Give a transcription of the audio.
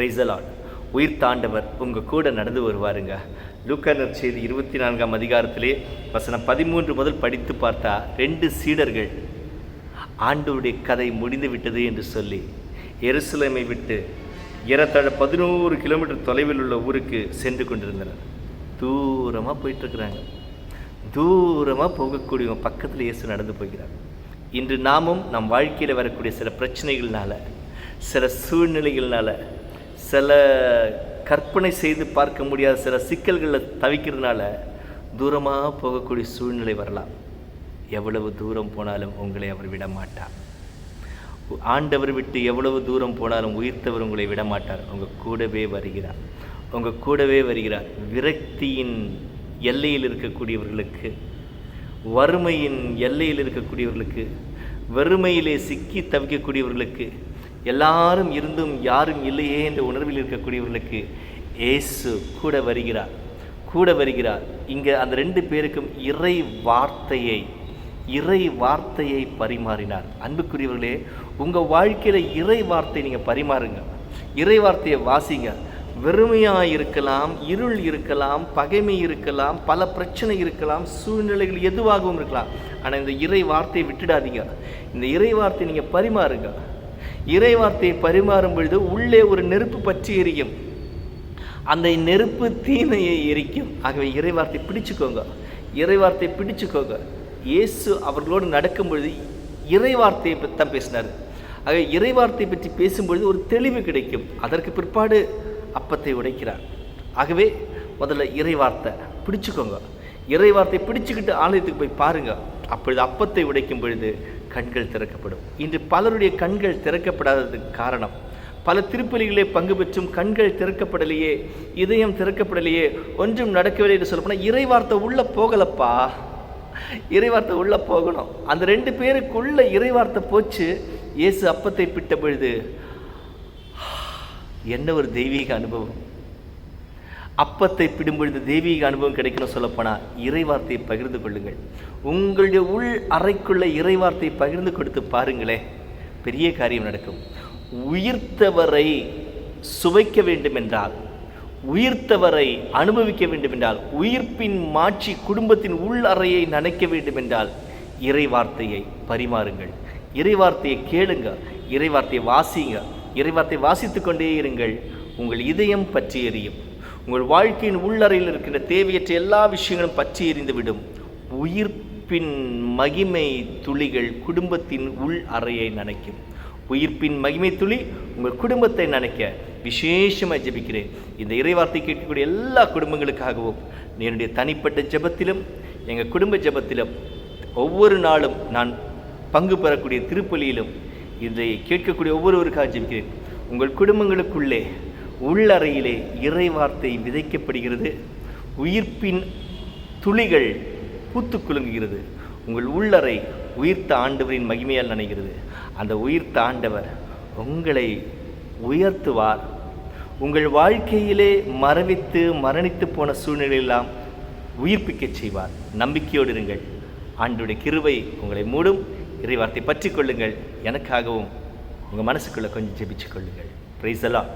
பிரைசலான் உயிர் தாண்டவர் உங்கள் கூட நடந்து வருவாருங்க. லூக்கானர் செய்தி இருபத்தி நான்காம் அதிகாரத்திலே வசனம் பதிமூன்று முதல் படித்து பார்த்தா ரெண்டு சீடர்கள் ஆண்டவருடைய கதை முடிந்து விட்டது என்று சொல்லி எருசலேமை விட்டு ஏறத்தாழ பதினோரு கிலோமீட்டர் தொலைவில் உள்ள ஊருக்கு சென்று கொண்டிருந்தனர். தூரமாக போயிட்டுருக்குறாங்க. தூரமாக போகக்கூடியவங்க பக்கத்தில் இயேசு நடந்து போகிறார். இன்று நாமும் நம் வாழ்க்கையில் வரக்கூடிய சில பிரச்சனைகள்னால சில சூழ்நிலைகள்னால சில கற்பனை செய்து பார்க்க முடியாத சில சிக்கல்களில் தவிக்கிறதுனால தூரமாக போகக்கூடிய சூழ்நிலை வரலாம். எவ்வளவு தூரம் போனாலும் உங்களை அவர் விட மாட்டார் ஆண்டவர் விட்டு எவ்வளவு தூரம் போனாலும் உயிர்த்தவர் உங்களை விட மாட்டார் உங்கள் கூடவே வருகிறார். உங்கள் கூடவே வருகிறார். விரக்தியின் எல்லையில் இருக்கக்கூடியவர்களுக்கு வறுமையின் எல்லையில் இருக்கக்கூடியவர்களுக்கு வறுமையிலே சிக்கி தவிக்கக்கூடியவர்களுக்கு எல்லாரும் இருந்தும் யாரும் இல்லையே என்ற உணர்வில் இருக்கக்கூடியவர்களுக்கு ஏசு கூட வருகிறார். கூட வருகிறார். இங்கே அந்த ரெண்டு பேருக்கும் இறை வார்த்தையை இறை வார்த்தையை பரிமாறினார். அன்புக்குரியவர்களே உங்கள் வாழ்க்கையில் இறை வார்த்தை நீங்கள் பரிமாறுங்க. இறை வார்த்தையை வாசிங்க. வெறுமையாக இருக்கலாம் இருள் இருக்கலாம் பகைமை இருக்கலாம் பல பிரச்சனை இருக்கலாம் சூழ்நிலைகள் எதுவாகவும் இருக்கலாம். ஆனால் இந்த இறை வார்த்தையை விட்டுடாதீங்க. இந்த இறை வார்த்தையை நீங்கள் பரிமாறுங்க. இறை வார்த்தையை பரிமாறும் பொழுது உள்ளே ஒரு நெருப்பு பற்றி எரியும். அந்த நெருப்பு தீமையை எரிக்கும். ஆகவே இறைவார்த்தை பிடிச்சுக்கோங்க. இறைவார்த்தை பிடிச்சுக்கோங்க. இயேசு அவர்களோடு நடக்கும் பொழுது இறைவார்த்தையை பற்றி தான் பேசினார். ஆக இறைவார்த்தை பற்றி பேசும்பொழுது ஒரு தெளிவு கிடைக்கும். அதற்கு பிற்பாடு அப்பத்தை உடைக்கிறார். ஆகவே முதல்ல இறைவார்த்தை பிடிச்சுக்கோங்க. இறைவார்த்தை பிடிச்சுக்கிட்டு ஆலயத்துக்கு போய் பாருங்க. அப்பொழுது அப்பத்தை உடைக்கும் பொழுது கண்கள் திறக்கப்படும். இன்று பலருடைய கண்கள் திறக்கப்படாததுக்கு காரணம். பல திருப்பலிகளே பங்கு பெற்றும் கண்கள் திறக்கப்படலையே இதயம் திறக்கப்படலையே ஒன்றும் நடக்கவில்லை என்று சொல்லப்போனால் இறைவார்த்தை உள்ளே போகலப்பா. இறைவார்த்தை உள்ளே போகணும். அந்த ரெண்டு பேருக்குள்ள இறைவார்த்தை போச்சு. இயேசு அப்பத்தை பிட்ட பொழுது என்ன ஒரு தெய்வீக அனுபவம். அப்பத்தை பிடும்பொழுது தெய்வீக அனுபவம் கிடைக்கணும் சொல்லப்போனால் இறைவார்த்தையை பகிர்ந்து கொள்ளுங்கள். உங்களுடைய உள் அறைக்குள்ள இறைவார்த்தையை பகிர்ந்து கொடுத்து பாருங்களே பெரிய காரியம் நடக்கும். உயிர்த்தவரை சுவைக்க வேண்டும் என்றால் உயிர்த்தவரை அனுபவிக்க வேண்டும் என்றால் உயிர்ப்பின் மாட்சி குடும்பத்தின் உள் அறையை நனைக்க வேண்டும் என்றால் இறை வார்த்தையை பரிமாறுங்கள். இறைவார்த்தையை கேளுங்க இறைவார்த்தையை வாசிங்க இறைவார்த்தை வாசித்து கொண்டே இருங்கள். உங்கள் இதயம் பற்றி எறியும் உங்கள் வாழ்க்கையின் உள்ளறையில் இருக்கின்ற தேவையற்ற எல்லா விஷயங்களும் பற்றி எறிந்துவிடும். உயிர்ப்பின் மகிமை துளிகள் குடும்பத்தின் உள் அறையை நனைக்கும். உயிர்ப்பின் மகிமை துளி உங்கள் குடும்பத்தை நினைக்க விசேஷமாக ஜெபிக்கிறேன். இந்த இறைவார்த்தை கேட்கக்கூடிய எல்லா குடும்பங்களுக்காகவும் என்னுடைய தனிப்பட்ட ஜெபத்திலும் எங்கள் குடும்ப ஜெபத்திலும் ஒவ்வொரு நாளும் நான் பங்கு பெறக்கூடிய திருப்பலியிலும் இதை கேட்கக்கூடிய ஒவ்வொருவருக்காக ஜெபிக்கிறேன். உங்கள் குடும்பங்களுக்குள்ளே உள்ளறையிலே இறைவார்த்தை விதைக்கப்படுகிறது. உயிர்ப்பின் துளிகள் பூத்து குலுங்குகிறது. உங்கள் உள்ளறை உயிர்த்த ஆண்டவரின் மகிமையால் நனைகிறது. அந்த உயிர்த்த ஆண்டவர் உங்களை உயர்த்துவார். உங்கள் வாழ்க்கையிலே மரவித்து மரணித்து போன சூழ்நிலையெல்லாம் உயிர்ப்பிக்கச் செய்வார். நம்பிக்கையோடு இருங்கள். ஆண்டுடைய கிருவை உங்களை மூடும். இறைவார்த்தை பற்றி கொள்ளுங்கள். எனக்காகவும் உங்கள் மனசுக்குள்ளே கொஞ்சம் ஜெபிச்சு கொள்ளுங்கள். ப்ரைஸ் எல்லாம்